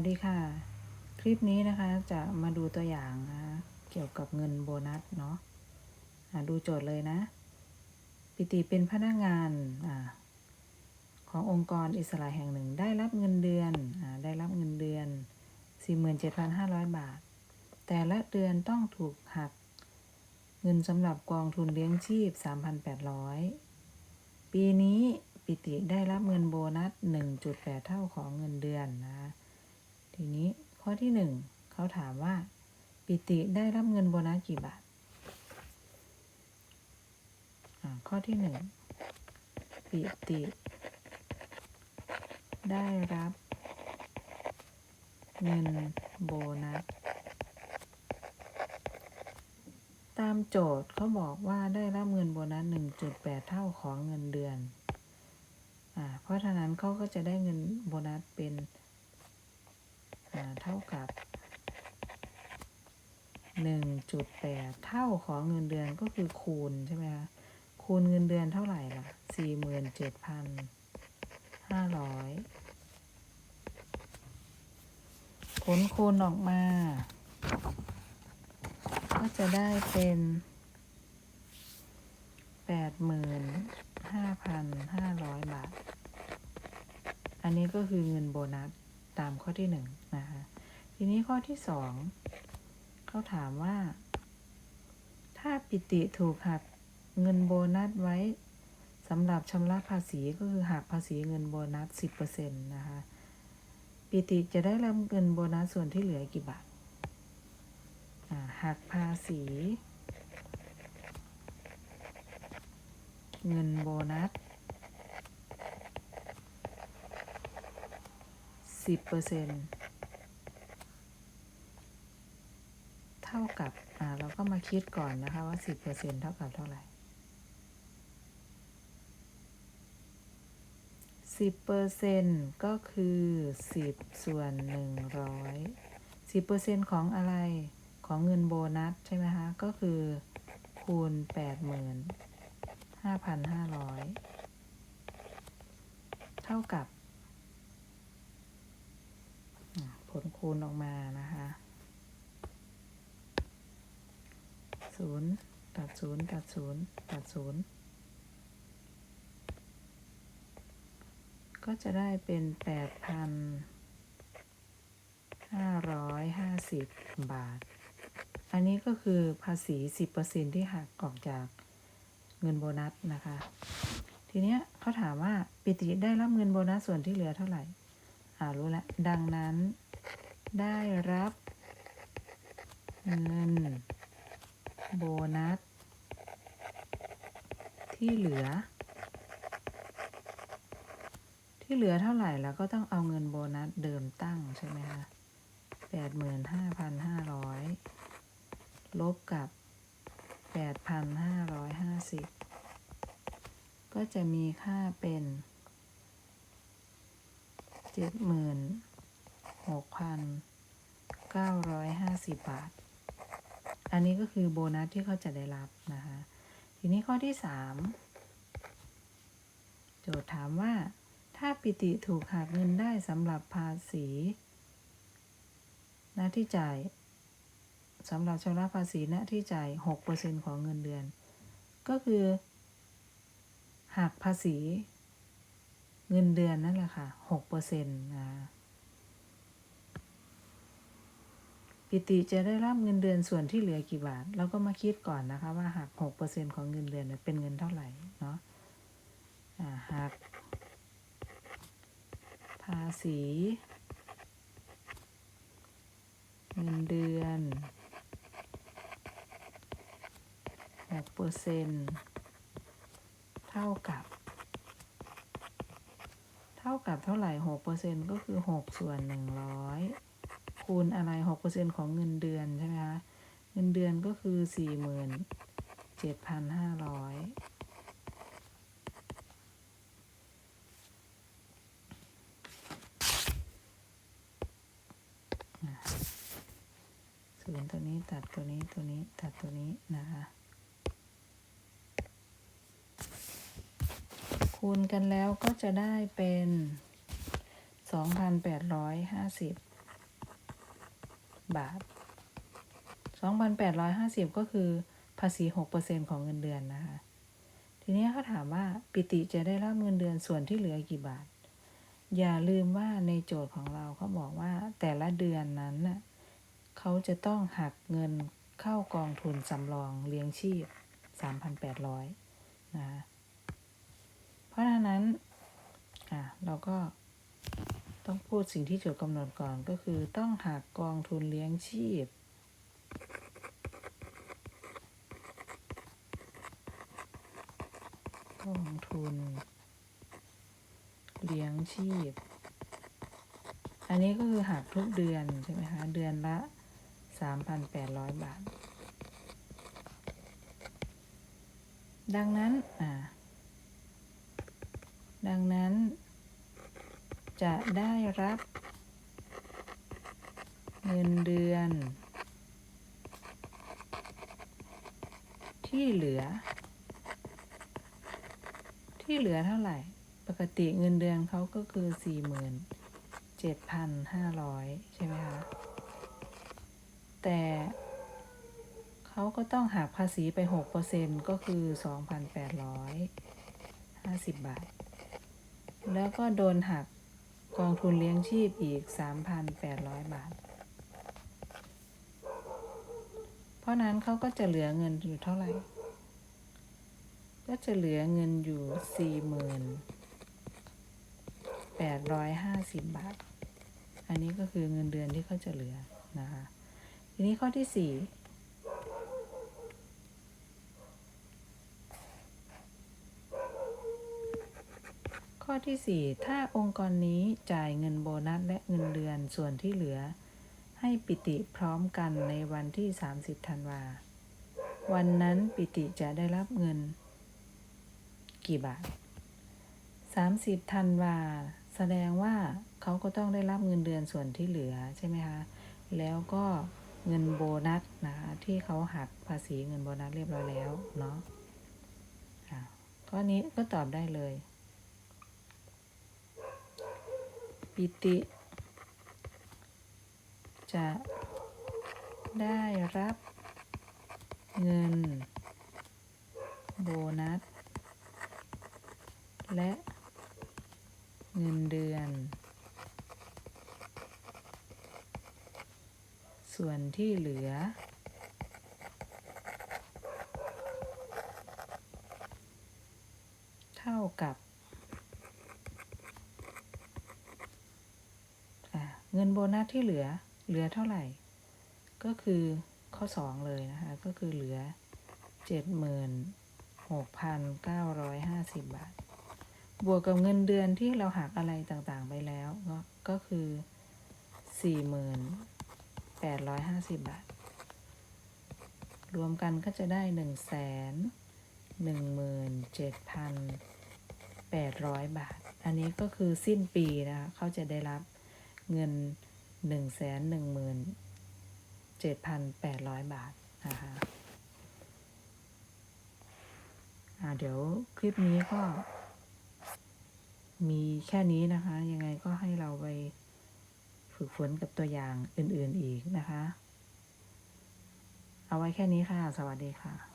สวัสดีค่ะ คลิปนี้นะคะจะมาดูตัวอย่างนะเกี่ยวกับเงินโบนัสเนาะะดูโจทย์เลยนะ ปิติเป็นพนักงานอขององค์กรอิสระแห่งหนึ่งได้รับเงินเดือนอได้รับเงินเดือน 47,500 บาท แต่ละเดือนต้องถูกหัก เงินสำหรับกองทุนเลี้ยงชีพ 3,800 ปีนี้ปิติได้รับเงินโบนัส 1.8 เท่าของเงินเดือนนะคะ ทีนี้ข้อที่หนึ่งเขาถามว่า ปิติได้รับเงินโบนัสกี่บาทข้อที่หนึ่งปิติ ได้รับ เงินโบนัสตามโจทย์เขาบอกว่าได้รับเงินโบนัส 1.8 เท่าของเงินเดือน อ่า เพราะฉะนั้นเขาก็จะได้เงินโบนัสเป็นาเท่ากับ 1.8 เท่าของเงินเดือนก็คือคูณใช่ไหมคะคูณเงินเดือนเท่าไหร่ล่ะ 47,500ผลคูณออกมา ก็จะได้เป็น85,500บาท อันนี้ก็คือเงินโบนัสตามข้อที่หนึ่ง ทีนี้ข้อที่สองเขาถามว่า ถ้าปิติถูกหักเงินโบนัสไว้สำหรับชำระภาษีก็คือหักภาษีเงินโบนัส10%นต์นะคะปิติจะได้รับเงินโบนัสส่วนที่เหลือกี่บาทาหักภาษี เงินโบนัสสิบเปอร์เซ็นเท่ากับอ่าเราก็มาคิดก่อนนะคะว่าสิบเปอร์เซ็นเท่ากับเท่าไหร่สิบเปอร์เซ็นก็คือสิบส่วนหนึ่งร้อยสิบเปอร์เซ็นของอะไรของเงินโบนัสใช่ไหมคะ ก็คือ คูณแปดหมื่นห้าพันห้าร้อยเท่ากับ ผลคูณออกมานะคะ ศูนย์ตัดศูนย์ตัดศูนย์ตัดศูนย์ก็จะได้เป็นแปดพันห้าร้อยห้าสิบบาท อันนี้ก็คือภาษีสิบเปอร์เซ็นที่หักออกจากเงินโบนัสนะคะ ทีเนี้ยเขาถามว่าปิติได้รับเงินโบนัสส่วนที่เหลือเท่าไหร่ อ่ารู้แล้วดังนั้นได้รับ เงิน โบนัส ที่เหลือ ที่เหลือเท่าไหร่แล้วก็ต้องเอาเงินโบนัสเดิมตั้งใช่ไหมคะแปดหมื่นห้าพันห้าร้อยลบกับแปดพันห้าร้อยห้าสิบก็จะมีค่าเป็นเจ็ดหมื่นหกพันเก้าร้อยห้าสิบบาท อันนี้ก็คือโบนัสที่เขาจะได้รับนะคะ ทีนี้ข้อที่สามโจทย์ถามว่า ถ้าปิติถูกหักเงินได้สำหรับภาษีหน้าที่จ่ายสำหรับชำระภาษีหน้าที่จ่ายหกเปอร์เซ็นของเงินเดือน ก็คือหักภาษีเงินเดือนนั่นแหละค่ะหกเปอร์เซ็นต์นะ ปิติจะได้รับเงินเดือนส่วนที่เหลือกี่บาท เราก็มาคิดก่อนนะคะ ว่าหักหกเปอร์เซ็นของเงินเดือนเป็นเงินเท่าไหร่เนาะอ่าหักภาษี เงินเดือนหกเปอร์เซ็นเท่ากับ เท่ากับเท่าไหร่หกเปอร์เซ็นก็คือหกส่วนหนึ่งร้อย คูณอะไรหกเปอร์เซ็นของเงินเดือนใช่ไหมคะ เงินเดือนก็คือสี่หมื่นเจ็ดพันห้าร้อยศูนย์ตัวนี้ตัดตัวนี้ตัวนี้ตัดตัวนี้นะคะ คูณกันแล้วก็จะได้เป็น2,850บ บาท 2,850 ก็คือภาษี 6%ของเงินเดือนนะคะ ทีนี้เขาถามว่าปิติจะได้รับเงินเดือนส่วนที่เหลือกี่บาท อย่าลืมว่าในโจทย์ของเราเขาบอกว่าแต่ละเดือนนั้นน่ะเขาจะต้องหักเงินเข้ากองทุนสำรองเลี้ยงชีพ 3,800 นะคะเพราะฉะนั้น อะ เราก็ ต้องพูดสิ่งที่โจทย์กำหนดก่อนก็คือต้องหักกองทุนเลี้ยงชีพ กองทุน เลี้ยงชีพ อันนี้ก็คือหักทุกเดือนใช่ไหมคะเดือนละ 3,800 บาท ดังนั้น อ่า ดังนั้น จะได้รับ เงินเดือน ที่เหลือ ที่เหลือเท่าไหร่ ปกติเงินเดือนเขาก็คือสี่หมื่นเจ็ดพันห้าร้อยใช่ไหมคะ แต่เขาก็ต้องหักภาษีไปหกเปอร์เซ็นก็คือสองพันแปดร้อยห้าสิบบาท แล้วก็โดนหัก กองทุนเลี้ยงชีพอีกสามพันแปดร้อยบาท เพราะนั้นเขาก็จะเหลือเงินอยู่เท่าไหร่ ก็จะเหลือเงินอยู่สี่หมื่นแปดร้อยห้าสิบบาท อันนี้ก็คือเงินเดือนที่เขาจะเหลือนะคะ ทีนี้ข้อที่สี่ ข้อที่สี่ถ้าองค์กรนี้จ่ายเงินโบนัสและเงินเดือนส่วนที่เหลือ ให้ปิติพร้อมกันในวันที่ 30ธันวา วันนั้นปิติจะได้รับเงิน กี่บาท 30ธันวา แสดงว่าเขาก็ต้องได้รับเงินเดือนส่วนที่เหลือใช่ไหมคะ แล้วก็เงินโบนัสนะคะที่เขาหักภาษีเงินโบนัสเรียบร้อยแล้วเนาะข้อนี้ก็ตอบได้เลย ปิติ จะได้รับเงิน โบนัส และเงินเดือน ส่วนที่เหลือ เท่ากับอะ เงินโบนัสที่เหลือเหลือเท่าไหร่ ก็คือข้อ 2 เลยนะคะ ก็คือเหลือ 76,950 บาท บวกกับเงินเดือนที่เราหักอะไรต่างๆไปแล้ว ก็ก็คือ40,850 บาท รวมกันก็จะได้ 1 1 7 800 บาท อันนี้ก็คือสิ้นปีนะคะ เขาจะได้รับเงิน 1 1 7 800บาทนะคะอ่าเดี๋ยวคลิปนี้ก็ มีแค่นี้นะคะ ยังไงก็ให้เราไปฝึกฝนกับตัวอย่างอื่นๆอีกนะคะ เอาไว้แค่นี้ค่ะ สวัสดีค่ะ